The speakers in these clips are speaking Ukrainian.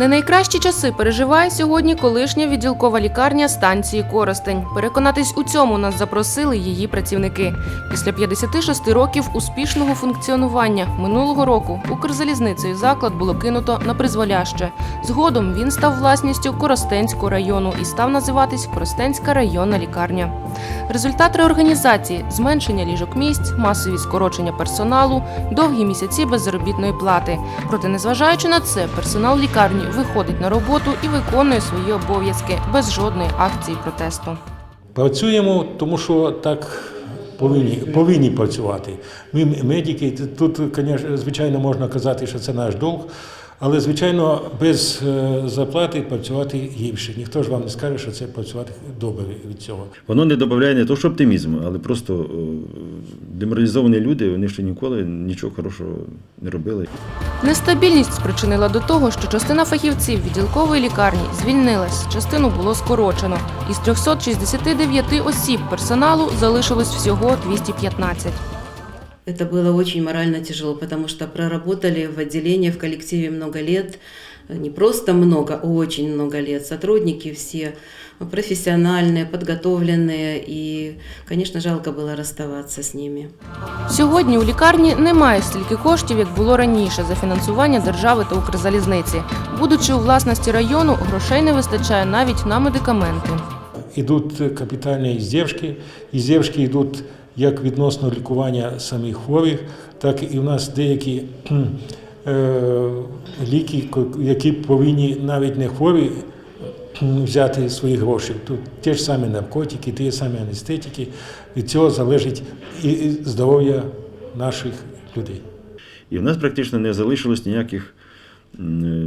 Не найкращі часи переживає сьогодні колишня відділкова лікарня станції Коростень. Переконатись у цьому нас запросили її працівники. Після 56 років успішного функціонування минулого року Укрзалізницею заклад було кинуто на призволяще. Згодом він став власністю Коростенського району і став називатись Коростенська районна лікарня. Результат реорганізації зменшення ліжок місць, масові скорочення персоналу, довгі місяці без заробітної плати. Проте, незважаючи на це, персонал лікарні виходить на роботу і виконує свої обов'язки без жодної акції протесту. Працюємо, тому що так повинні, повинні працювати. Ми медики, тут, звичайно, можна казати, що це наш долг, але, звичайно, без е, зарплати працювати гірше. Ніхто ж вам не скаже, що це працювати добре від цього. Воно не додає не то, що оптимізму, але просто е, деморалізовані люди, вони ще ніколи нічого хорошого не робили. Нестабільність спричинила до того, що частина фахівців відділкової лікарні звільнилась, частину було скорочено. Із 369 осіб персоналу залишилось всього 215. Это было очень морально тяжело, потому что проработали в отделении, в коллективе много лет, не просто много, а очень много лет. Сотрудники все профессиональные, подготовленные, и, конечно, жалко было расставаться с ними. Сьогодні у лікарні немає стільки коштів, як було раніше за фінансування держави та Укрзалізниці. Будучи у власності району, грошей не вистачає навіть на медикаменти. Ідуть капітальні іздержки. Іздержки йдуть як відносно лікування самих хворих, так і в нас деякі е, ліки, які повинні навіть не хворі взяти свої гроші. Тут ті ж самі наркотики, ті ж самі анестетики. Від цього залежить і здоров'я наших людей. І в нас практично не залишилось ніяких,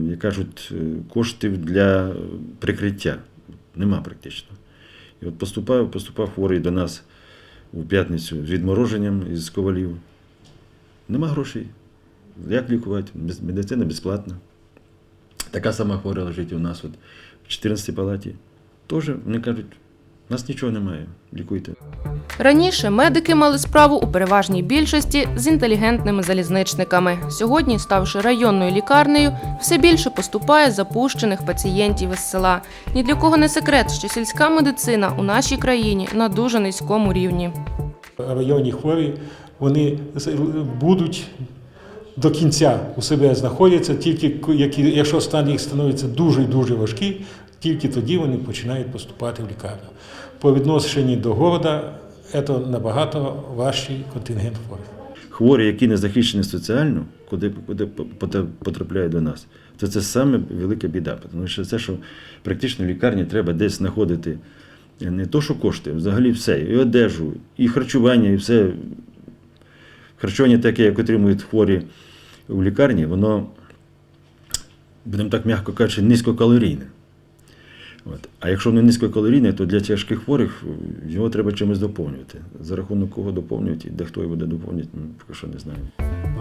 як кажуть, е, коштів для прикриття. Нема практично. І от поступав, поступав хворий до нас у п'ятницю з відмороженням із ковалів. Нема грошей. Як лікувати? Медицина безплатна. Така сама хвора лежить у нас от, в 14 палаті. Теж вони кажуть, нас нічого немає, лікуйте. Раніше медики мали справу у переважній більшості з інтелігентними залізничниками. Сьогодні, ставши районною лікарнею, все більше поступає запущених пацієнтів із села. Ні для кого не секрет, що сільська медицина у нашій країні на дуже низькому рівні. районні хворі, вони будуть до кінця у себе знаходяться, тільки якщо стан їх становиться дуже і дуже важкий, тільки тоді вони починають поступати в лікарню. По відношенню до города це набагато важчий контингент хворих. хворі, які не захищені соціально, куди, куди потрапляють до нас, то це саме велика біда. Тому що це, що практично в лікарні треба десь знаходити не то, що кошти, взагалі все, і одежу, і харчування, і все. Харчування таке, як отримують хворі в лікарні, воно, будемо так м'яко кажучи, низькокалорійне. От. А якщо воно низькокалорійне, то для тяжких хворих е, його треба чимось доповнювати. За рахунок кого доповнювати і де хто його буде доповнювати, ми поки що не знаємо.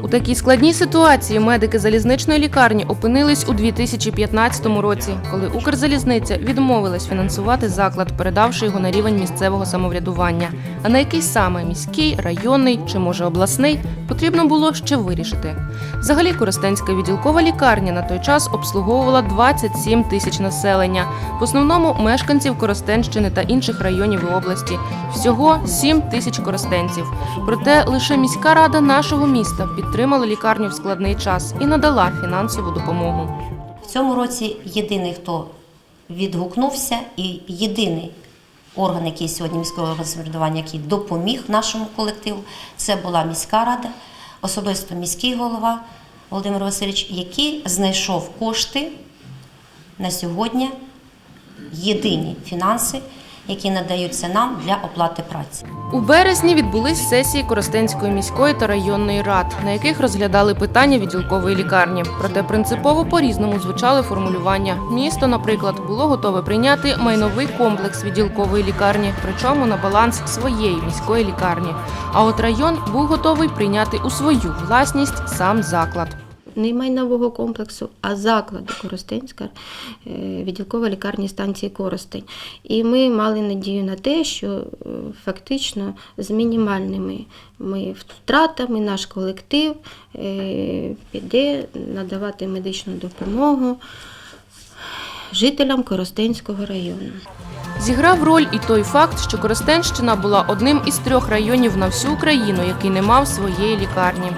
У такій складній ситуації медики залізничної лікарні опинились у 2015 році, коли Укрзалізниця відмовилась фінансувати заклад, передавши його на рівень місцевого самоврядування. А на який саме міський, районний чи може обласний потрібно було ще вирішити. Взагалі, Коростенська відділкова лікарня на той час обслуговувала 27 тисяч населення, в основному мешканців Коростенщини та інших районів і області. Всього 7 тисяч коростенців. Проте лише міська рада нашого міста підтримала лікарню в складний час і надала фінансову допомогу. В цьому році єдиний, хто відгукнувся, і єдиний орган, який сьогодні міського самоврядування, який допоміг нашому колективу, це була міська рада, особисто міський голова Володимир Васильович, який знайшов кошти на сьогодні, єдині фінанси, які надаються нам для оплати праці. У березні відбулись сесії Коростенської міської та районної рад, на яких розглядали питання відділкової лікарні. Проте принципово по-різному звучали формулювання. Місто, наприклад, було готове прийняти майновий комплекс відділкової лікарні, причому на баланс своєї міської лікарні. А от район був готовий прийняти у свою власність сам заклад. Не майнового комплексу, а закладу Коростенська е, відділкова лікарні станції Коростень. І ми мали надію на те, що е, фактично з мінімальними ми втратами наш колектив е, піде надавати медичну допомогу жителям Коростенського району. Зіграв роль і той факт, що Коростенщина була одним із трьох районів на всю Україну, який не мав своєї лікарні.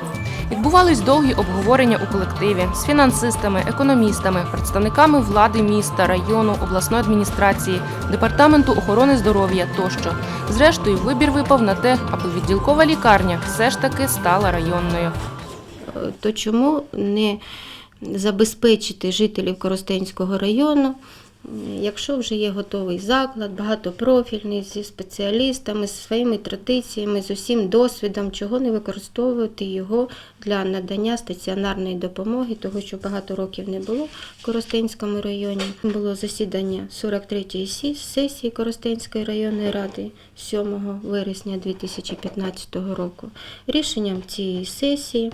Відбувались довгі обговорення у колективі з фінансистами, економістами, представниками влади міста, району, обласної адміністрації, департаменту охорони здоров'я тощо. Зрештою, вибір випав на те, аби відділкова лікарня все ж таки стала районною. Е, То чому не забезпечити жителів Коростенського району, якщо вже є готовий заклад, багатопрофільний зі спеціалістами, зі своїми традиціями, з усім досвідом, чого не використовувати його для надання стаціонарної допомоги, того що багато років не було в Коростенському районі. Було засідання 43-ї сі- сесії Коростенської районної ради 7 вересня 2015 року. Рішенням цієї сесії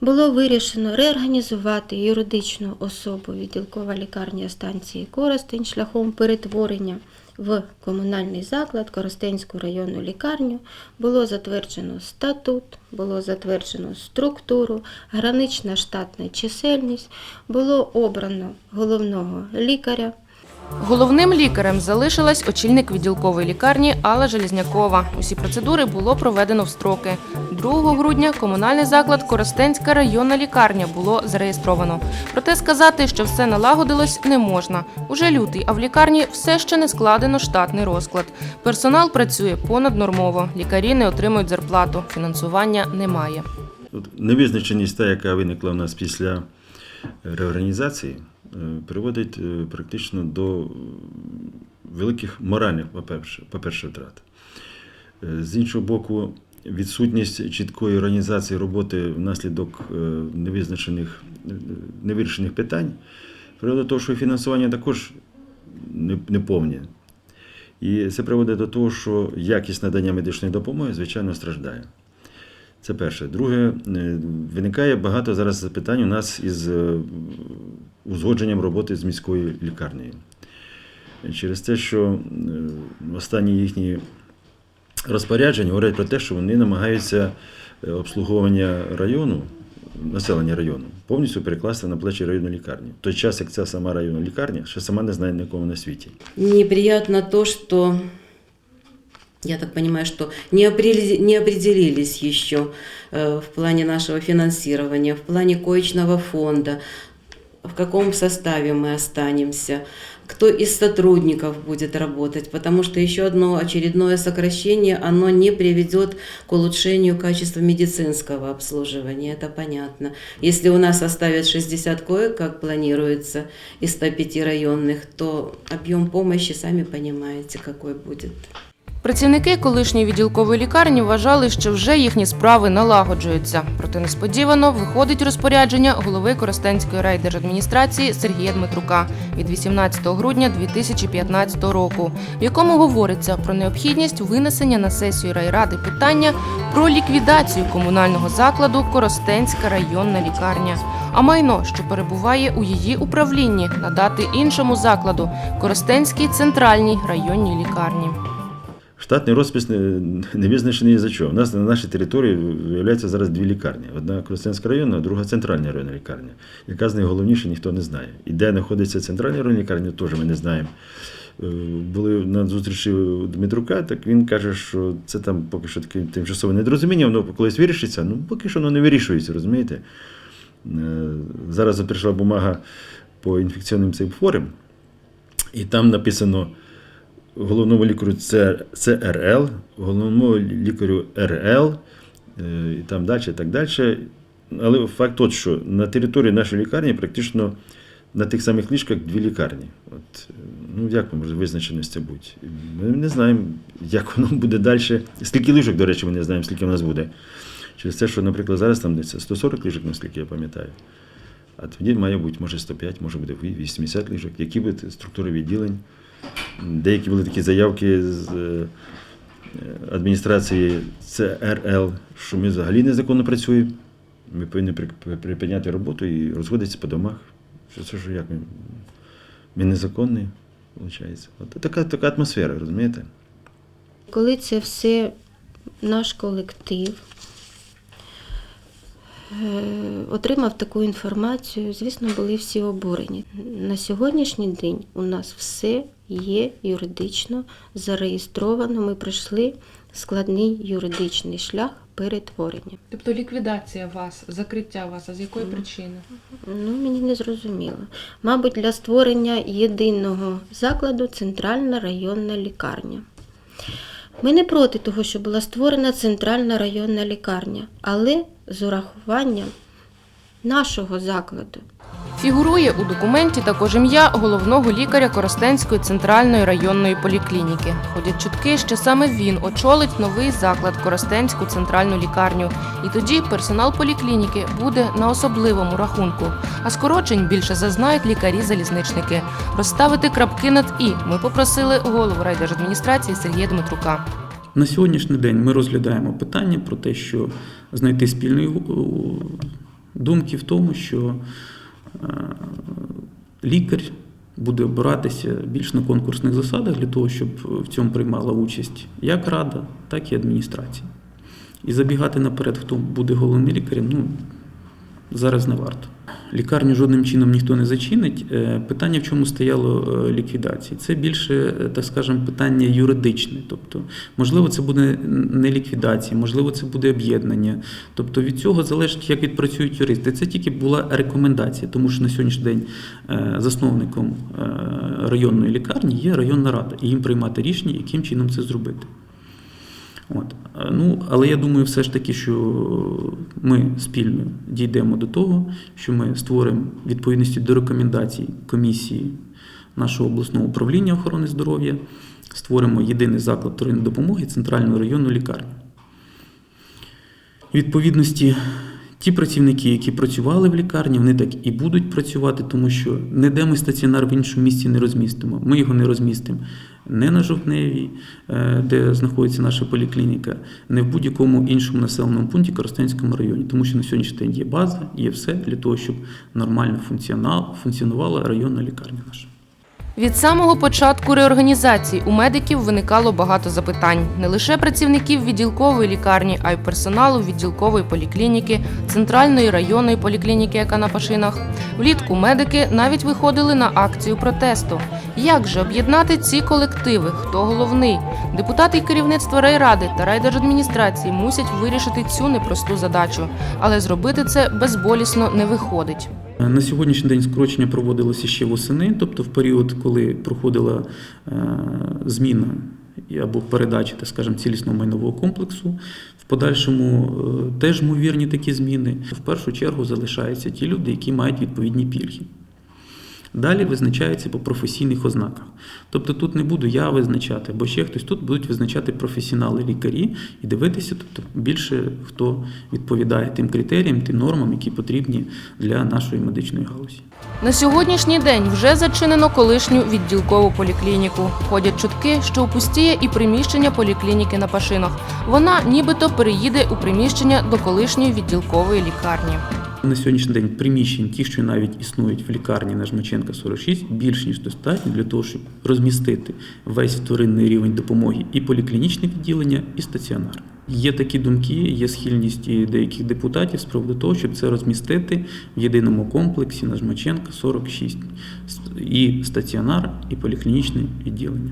було вирішено реорганізувати юридичну особу відділкова лікарня станції Коростень шляхом перетворення в комунальний заклад Коростенську районну лікарню. Було затверджено статут, було затверджено структуру, гранична штатна чисельність, було обрано головного лікаря. Головним лікарем залишилась очільник відділкової лікарні Алла Желізнякова. Усі процедури було проведено в строки. 2 грудня комунальний заклад Коростенська районна лікарня було зареєстровано. Проте сказати, що все налагодилось, не можна. Уже лютий, а в лікарні все ще не складено штатний розклад. Персонал працює понаднормово, лікарі не отримують зарплату, фінансування немає. Невизначеність, та, яка виникла у нас після реорганізації, приводить е, практично до е, великих моральних, по-перше, втрат. Е, З іншого боку, відсутність чіткої організації роботи внаслідок е, невизначених, е, невирішених питань приводить до того, що фінансування також не- неповне. І це приводить до того, що якість надання медичної допомоги, звичайно, страждає. Це перше. Друге, е, виникає багато зараз запитань у нас із е, узгодженням роботи з міською лікарнею. Через те, що е, останні їхні розпорядження говорять про те, що вони намагаються обслуговування району, населення району, повністю перекласти на плечі районної лікарні. В той час, як ця сама районна лікарня ще сама не знає нікого на світі. Неприятно то, что я так понимаю, что не, определились еще э, в плане нашего финансирования, в плане коечного фонда, в каком составе мы останемся, кто из сотрудников будет работать, потому что еще одно очередное сокращение, оно не приведет к улучшению качества медицинского обслуживания, это понятно. Если у нас оставят 60 коек, как планируется, из 105 районных, то объем помощи, сами понимаете, какой будет. Працівники колишньої відділкової лікарні вважали, що вже їхні справи налагоджуються. Проте несподівано виходить розпорядження голови Коростенської райдержадміністрації Сергія Дмитрука від 18 грудня 2015 року, в якому говориться про необхідність винесення на сесію райради питання про ліквідацію комунального закладу Коростенська районна лікарня. А майно, що перебуває у її управлінні, надати іншому закладу Коростенській центральній районній лікарні. Штатний розпис не, не визначений за що. У нас на нашій території виявляється зараз дві лікарні: одна Коростенська районна, а друга центральна районна лікарня. Яка з найголовніша, ніхто не знає. І де знаходиться центральна районна лікарня, теж ми не знаємо. Е, Були на зустрічі у Дмитрука, так він каже, що це там поки що таке тимчасове недорозуміння, воно колись вирішиться. Ну, поки що воно не вирішується, розумієте? Е, Зараз прийшла бумага по інфекційним цим хворим, і там написано головному лікарю ЦРЛ, головному лікарю РЛ, е, і там далі, і так далі. Але факт тот, що на території нашої лікарні практично на тих самих ліжках дві лікарні. От, е, ну, як може визначеність це бути? Ми не знаємо, як воно буде далі. Скільки ліжок, до речі, ми не знаємо, скільки в нас буде. Через те, що, наприклад, зараз там десь 140 ліжок, наскільки я пам'ятаю. А тоді має бути, може, 105, може буде 80 ліжок. Які будуть структури відділень? Деякі були такі заявки з е, адміністрації ЦРЛ, що ми взагалі незаконно працюємо. Ми повинні при- при- припиняти роботу і розходитися по домах. Що це ж як ми? Ми незаконні, виходить. От така, така атмосфера, розумієте? Коли це все наш колектив отримав таку інформацію, звісно, були всі обурені. На сьогоднішній день у нас все є юридично зареєстровано. Ми пройшли складний юридичний шлях перетворення. Тобто ліквідація вас, закриття вас, а з якої причини? Ну, мені не зрозуміло. Мабуть, для створення єдиного закладу центральна районна лікарня. Ми не проти того, що була створена центральна районна лікарня, але з урахуванням нашого закладу. Фігурує у документі також ім'я головного лікаря Коростенської центральної районної поліклініки. Ходять чутки, що саме він очолить новий заклад Коростенську центральну лікарню. І тоді персонал поліклініки буде на особливому рахунку. А скорочень більше зазнають лікарі-залізничники. Розставити крапки над і ми попросили голову райдержадміністрації Сергія Дмитрука. На сьогоднішній день ми розглядаємо питання про те, що знайти спільної е, думки в тому, що е, лікар буде обиратися більш на конкурсних засадах для того, щоб в цьому приймала участь як рада, так і адміністрація. І забігати наперед, хто буде головним лікарем, ну зараз не варто. Лікарню жодним чином ніхто не зачинить. Е, Питання, в чому стояло е, ліквідації, це більше, е, так скажемо, питання юридичне. Тобто, можливо, це буде не ліквідація, можливо, це буде об'єднання. Тобто від цього залежить, як відпрацюють юристи. Це тільки була рекомендація, тому що на сьогоднішній день засновником районної лікарні є районна рада, і їм приймати рішення, яким чином це зробити. От. Ну, але я думаю, все ж таки, що ми спільно дійдемо до того, що ми створимо відповідності до рекомендацій комісії нашого обласного управління охорони здоров'я, створимо єдиний заклад вторинної допомоги центральну районну лікарню. Відповідності ті працівники, які працювали в лікарні, вони так і будуть працювати, тому що ніде ми стаціонар в іншому місці не розмістимо. Ми його не розмістимо не на Жовтневій, е, де знаходиться наша поліклініка, не в будь-якому іншому населеному пункті Коростенському районі, тому що на сьогоднішній день є база, є все для того, щоб нормально функціонувала районна лікарня наша. Від самого початку реорганізації у медиків виникало багато запитань не лише працівників відділкової лікарні, а й персоналу відділкової поліклініки, центральної районної поліклініки, яка на пашинах. Влітку медики навіть виходили на акцію протесту. Як же об'єднати ці колективи? Хто головний? Депутати і керівництво райради та райдержадміністрації мусять вирішити цю непросту задачу, але зробити це безболісно не виходить. На сьогоднішній день скорочення проводилося ще восени, тобто в період, коли проходила е, зміна або передача, так скажемо, цілісного майнового комплексу. В подальшому е, теж ймовірні такі зміни. В першу чергу залишаються ті люди, які мають відповідні пільги. Далі визначається по професійних ознаках. Тобто тут не буду я визначати, або ще хтось тут будуть визначати професіонали лікарі і дивитися, тобто більше хто відповідає тим критеріям, тим нормам, які потрібні для нашої медичної галузі. На сьогоднішній день вже зачинено колишню відділкову поліклініку. Ходять чутки, що опустіє і приміщення поліклініки на Пашинах. Вона нібито переїде у приміщення до колишньої відділкової лікарні. На сьогоднішній день приміщень, ті, що навіть існують в лікарні на Жмаченка 46, більш ніж достатньо для того, щоб розмістити весь вторинний рівень допомоги і поліклінічне відділення, і стаціонар. Є такі думки, є схильність деяких депутатів з приводу того, щоб це розмістити в єдиному комплексі на Жмаченка 46. І стаціонар, і поліклінічне відділення.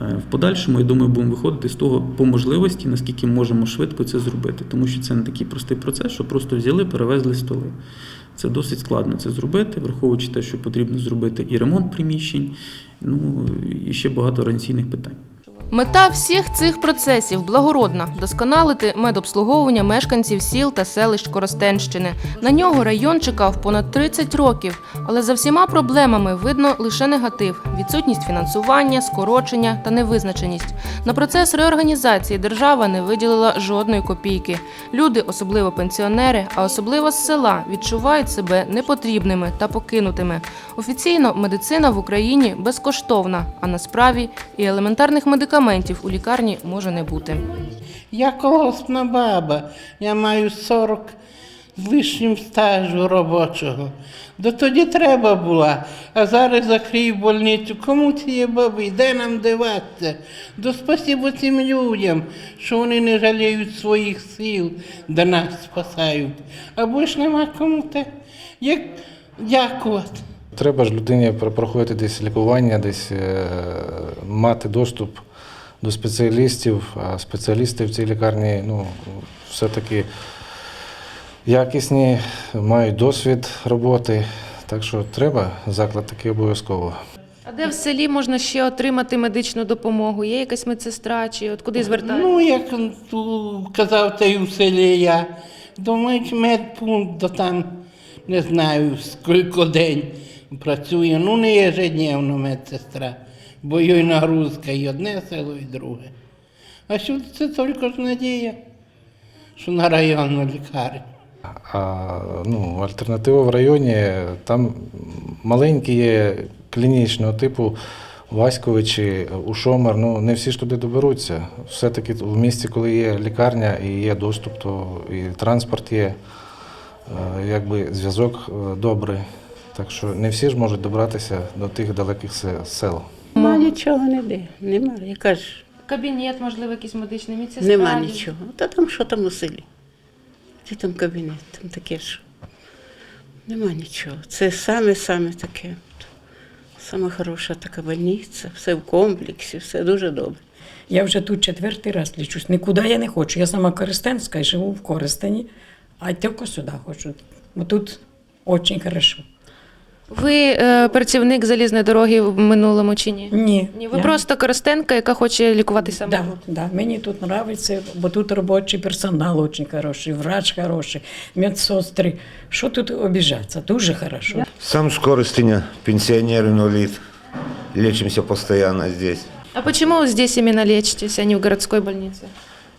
Е, В подальшому, я думаю, будемо виходити з того по можливості, наскільки можемо швидко це зробити, тому що це не такий простий процес, що просто взяли, перевезли столи. Це досить складно це зробити, враховуючи те, що потрібно зробити і ремонт приміщень, ну і ще багато організаційних питань. Мета всіх цих процесів благородна вдосконалити медобслуговування мешканців сіл та селищ Коростенщини. На нього район чекав понад 30 років, але за всіма проблемами видно лише негатив: відсутність фінансування, скорочення та невизначеність. На процес реорганізації держава не виділила жодної копійки. Люди, особливо пенсіонери, а особливо з села, відчувають себе непотрібними та покинутими. Офіційно медицина в Україні безкоштовна, а на справі і елементарних медикаментів у лікарні може не бути. Я колгоспна баба. Я маю 40 з лишнім стажу робочого. До тоді треба було, а зараз закрив больницю. Кому цієї баби? Де нам диватися? До спасибо цим людям, що вони не жаліють своїх сил, да нас спасають. Або ж нема кому те, як дякувати. Треба ж людині проходити десь лікування, десь е, мати доступ до спеціалістів, а спеціалісти в цій лікарні ну, все-таки якісні, мають досвід роботи. Так що треба заклад такий обов'язково. А де в селі можна ще отримати медичну допомогу? Є якась медсестра чи от куди звертатися? Ну, як казав та й у селі я. Думають, медпункт, то там не знаю, скільки день працює. Ну, не ежедневно медсестра, бо їй нагрузка і одне село, і друге. А сюди це тільки ж надія, що на районну лікарню. А ну, альтернатива в районі там маленькі є клінічного типу Васьковичі, Ушомер. Ну не всі ж туди доберуться. Все-таки в місті, коли є лікарня і є доступ, то і транспорт є, е, якби зв'язок е, добрий. Так що не всі ж можуть добратися до тих далеких сел. Нема нічого ніде. Нема. Яка ж Кабінет, можливо, якийсь медичний медсестра. нема нічого. Та там що там у селі? Де там кабінет? Там таке що? Нема нічого. Це саме-саме таке. Саме хороша така больниця, все в комплексі, все дуже добре. Я вже тут четвертий раз лічусь. Нікуди я не хочу. Я сама Користенська і живу в Користені, а тільки сюди хочу. Бо тут дуже хорошо. Ви е, працівник залізної дороги в минулому чи ні? Ні. Ні, ви я- просто користенка, яка хоче лікуватися Да, да, мені тут подобається, бо тут робочий персонал дуже хороший, врач хороший, медсестри. Що тут обіжатися? Дуже хорошо. Сам с Коростеня, пенсионер, инвалид. Лечимся постоянно здесь. А почему вы здесь именно лечитесь, а не в городской больнице?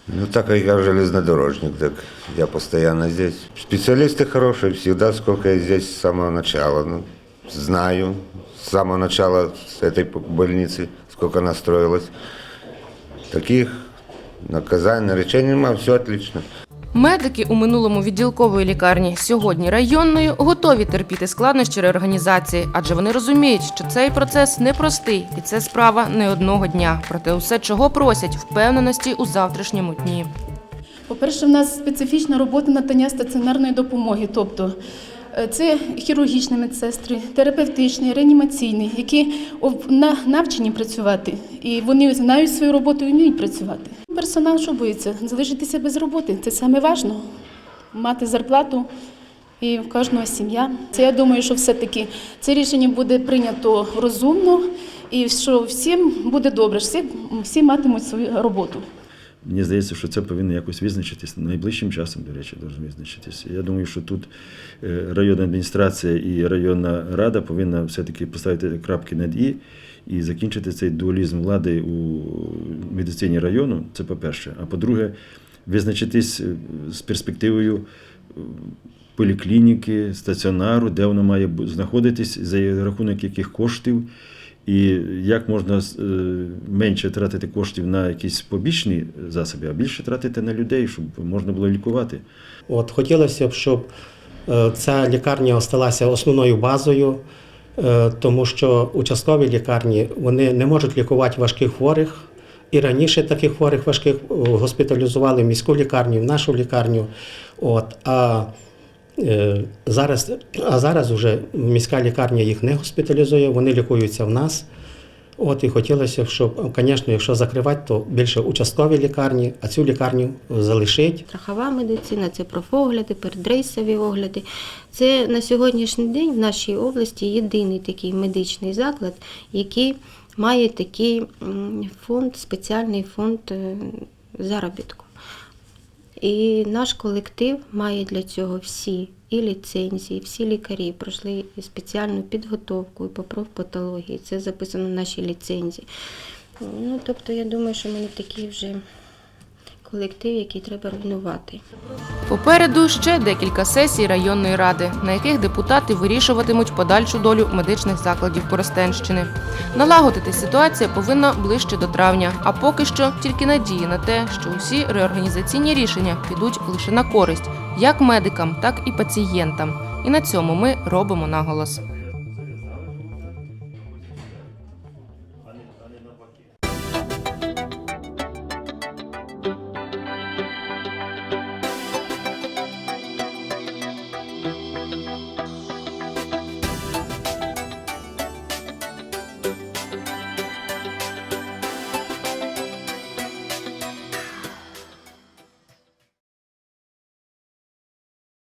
Ну, так как я железнодорожник, так я постоянно здесь. Специалисты хорошие, всегда, сколько я здесь с самого начала. Ну, знаю, с самого начала с этой больницы, сколько она строилась. Таких наказаний, наречений нема, все отлично. Медики у минулому відділкової лікарні, сьогодні районної, готові терпіти складнощі реорганізації, адже вони розуміють, що цей процес непростий і це справа не одного дня. Проте усе, чого просять, впевненості у завтрашньому дні. По-перше, в нас специфічна робота надання стаціонарної допомоги, тобто це хірургічні медсестри, терапевтичні, реанімаційні, які навчені працювати, і вони знають свою роботу і вміють працювати. Персонал що боїться? Залишитися без роботи. Це саме важливо. Мати зарплату і в кожного сім'я. Це я думаю, що все-таки це рішення буде прийнято розумно і що всім буде добре, всі, всі матимуть свою роботу. Мені здається, що це повинно якось визначитись найближчим часом, до речі, должно визначитись. Я думаю, що тут е, районна адміністрація і районна рада повинна все-таки поставити крапки над і і закінчити цей дуалізм влади у медицині району. Це по-перше. А по-друге, визначитись е, з перспективою е, поліклініки, стаціонару, де воно має знаходитись, за рахунок яких коштів. І як можна е, менше тратити коштів на якісь побічні засоби, а більше тратити на людей, щоб можна було лікувати. От хотілося б, щоб е, ця лікарня осталася основною базою, е, тому що участкові лікарні вони не можуть лікувати важких хворих. І раніше таких хворих важких госпіталізували в міську лікарню, в нашу лікарню. От, а, зараз, а зараз вже міська лікарня їх не госпіталізує, вони лікуються в нас. От і хотілося б, щоб, звісно, якщо закривати, то більше участкові лікарні, а цю лікарню залишить. Страхова медицина, це профогляди, передрейсові огляди. Це на сьогоднішній день в нашій області єдиний такий медичний заклад, який має такий фонд, спеціальний фонд е, заробітку. І наш колектив має для цього всі і ліцензії, всі лікарі пройшли спеціальну підготовку і профпатології. Це записано в нашій ліцензії. Ну, тобто, я думаю, що ми не такі вже колектив, який треба руйнувати. Попереду ще декілька сесій районної ради, на яких депутати вирішуватимуть подальшу долю медичних закладів Коростенщини. Налагодити ситуація повинна ближче до травня, а поки що тільки надії на те, що усі реорганізаційні рішення підуть лише на користь як медикам, так і пацієнтам. І на цьому ми робимо наголос.